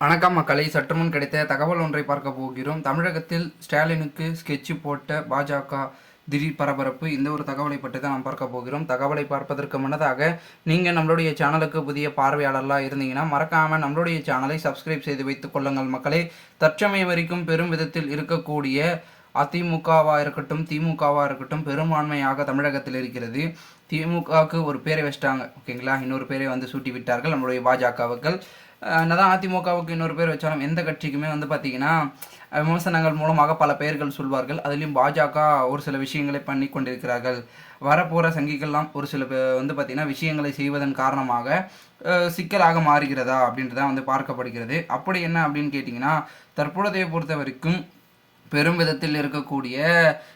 வணக்கம் மக்களை. சற்றுமுன் கிடைத்த தகவல் ஒன்றை பார்க்க போகிறோம். தமிழகத்தில் ஸ்டாலினுக்கு ஸ்கெட்ச் போட்ட பாஜக திடீர் பரபரப்பு. இந்த ஒரு தகவலை பற்றி தான் நாம் பார்க்க போகிறோம். தகவலை பார்ப்பதற்கு முன்னதாக நீங்கள் நம்மளுடைய சேனலுக்கு புதிய பார்வையாளர்களாக இருந்தீங்கன்னா மறக்காமல் நம்மளுடைய சேனலை சப்ஸ்கிரைப் செய்து வைத்துக் கொள்ளுங்கள் மக்களே. தற்சமயம் வரைக்கும் பெரும் விதத்தில் இருக்கக்கூடிய அதிமுகவாக இருக்கட்டும் திமுகவாக இருக்கட்டும் பெரும்பான்மையாக தமிழகத்தில் இருக்கிறது. திமுகவுக்கு ஒரு பேரை வச்சிட்டாங்க. ஓகேங்களா? இன்னொரு பேரை வந்து சூட்டி விட்டார்கள் நம்மளுடைய பாஜகவுக்கள். என்னதான் அதிமுகவுக்கு இன்னொரு பேர் வச்சாலும் எந்த கட்சிக்குமே வந்து பார்த்தீங்கன்னா விமர்சனங்கள் மூலமாக பல பெயர்கள் சொல்வார்கள். அதுலேயும் பாஜக ஒரு சில விஷயங்களை பண்ணி கொண்டிருக்கிறார்கள். வரப்போகிற சங்கிகள்லாம் ஒரு சில வந்து பார்த்திங்கன்னா விஷயங்களை செய்வதன் காரணமாக சிக்கலாக மாறுகிறதா அப்படின்றத வந்து பார்க்கப்படுகிறது. அப்படி என்ன அப்படின்னு கேட்டிங்கன்னா தற்பொழுதைய பொறுத்த வரைக்கும் பெரும் விதத்தில் இருக்கக்கூடிய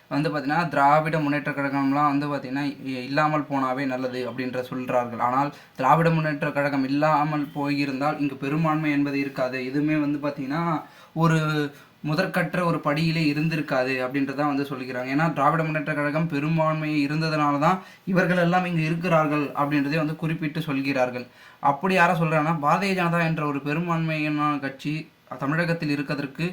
வந்து பார்த்தீங்கன்னா திராவிட முன்னேற்ற கழகம்லாம் வந்து பார்த்தீங்கன்னா இ- இல்லாமல் போனாவே நல்லது அப்படின்ற சொல்கிறார்கள் ஆனால் திராவிட முன்னேற்ற கழகம் இல்லாமல் போயிருந்தால் இங்கு பெரும்பான்மை என்பது இருக்காது. இதுவுமே வந்து பார்த்திங்கன்னா ஒரு முதற்கற்ற ஒரு படியிலே இருந்திருக்காது அப்படின்றதான் வந்து சொல்லிக்கிறாங்க ஏன்னா திராவிட முன்னேற்ற கழகம் பெரும்பான்மை இருந்ததுனால தான் இவர்கள் எல்லாம் இங்கு இருக்கிறார்கள் அப்படின்றதே வந்து குறிப்பிட்டு சொல்கிறார்கள். அப்படி யாரை சொல்கிறாங்கன்னா பாரதிய ஜனதா என்ற ஒரு பெரும்பான்மையான கட்சி தமிழகத்தில் இருக்கிறதற்கு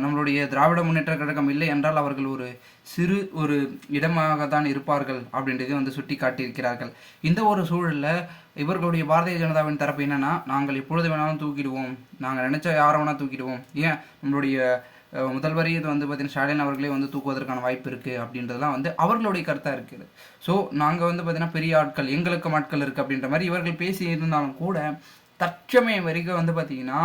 நம்மளுடைய திராவிட முன்னேற்ற கழகம் இல்லை என்றால் அவர்கள் ஒரு சிறு ஒரு இடமாக தான் இருப்பார்கள் அப்படின்றதை வந்து சுட்டி காட்டியிருக்கிறார்கள் இந்த ஒரு சூழலில் இவர்களுடைய பாரதிய ஜனதாவின் தரப்பு என்னென்னா நாங்கள் எப்பொழுது வேணாலும் தூக்கிடுவோம். நாங்கள் நினைச்சா யாரை வேணால் தூக்கிடுவோம். ஏன்? நம்மளுடைய அஹ், முதல்வரே இது வந்து பார்த்தீங்கன்னா ஸ்டாலின் அவர்களே வந்து தூக்குவதற்கான வாய்ப்பு இருக்குது அப்படின்றதுலாம் வந்து அவர்களுடைய கருத்தாக இருக்குது. ஸோ நாங்கள் வந்து பார்த்தீங்கன்னா பெரிய ஆட்கள் எங்களுக்கு ஆட்கள் இருக்குது அப்படின்ற மாதிரி இவர்கள் பேசி இருந்தாலும் கூட தற்சமயம் வரைக்கும் வந்து பார்த்தீங்கன்னா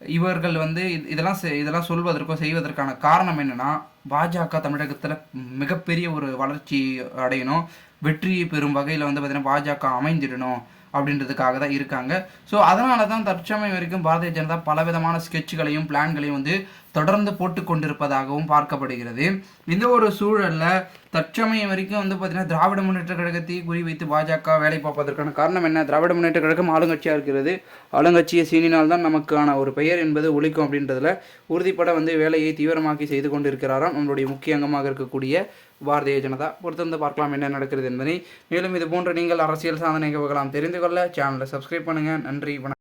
இவர்கள் வந்து இதெல்லாம் இதெல்லாம் சொல்வதற்கோ செய்வதற்கான காரணம் என்னென்னா பாஜக தமிழகத்தில் மிகப்பெரிய ஒரு வளர்ச்சி அடையணும். வெற்றியை பெறும் வகையில் வந்து பார்த்தீங்கன்னா பாஜக அமைந்திடணும் அப்படின்றதுக்காக தான் இருக்காங்க. ஸோ அதனால தான் தற்சமயம் வரைக்கும் பாரதிய ஜனதா பலவிதமான ஸ்கெட்சுகளையும் பிளான்களையும் வந்து தொடர்ந்து போட்டு கொண்டிருப்பதாகவும் பார்க்கப்படுகிறது. இந்த ஒரு சூழலில் தற்சமயம் வரைக்கும் வந்து பார்த்தீங்கன்னா திராவிட முன்னேற்ற கழகத்தை குறிவைத்து பாஜக வேலை பார்ப்பதற்கான காரணம் என்ன? திராவிட முன்னேற்ற கழகம் ஆளுங்கட்சியாக இருக்கிறது. ஆளுங்கட்சியை சீனினால் தான் நமக்கான ஒரு பெயர் என்பது ஒழிக்கும் அப்படின்றதுல உறுதிப்பட வந்து வேலையை தீவிரமாக்கி செய்து கொண்டிருக்கிறாராம் நம்மளுடைய முக்கிய அங்கமாக இருக்கக்கூடிய பாரதிய ஜனதா. பொறுத்திருந்து பார்க்கலாம் என்ன நடக்கிறது என்பதை. மேலும் இது போன்ற நீங்கள் அரசியல் சாதனை நிகழ்வுகளாம் தெரிந்து கொள்ள சேனலை சப்ஸ்கிரைப் பண்ணுங்கள் நன்றி வணக்கம்.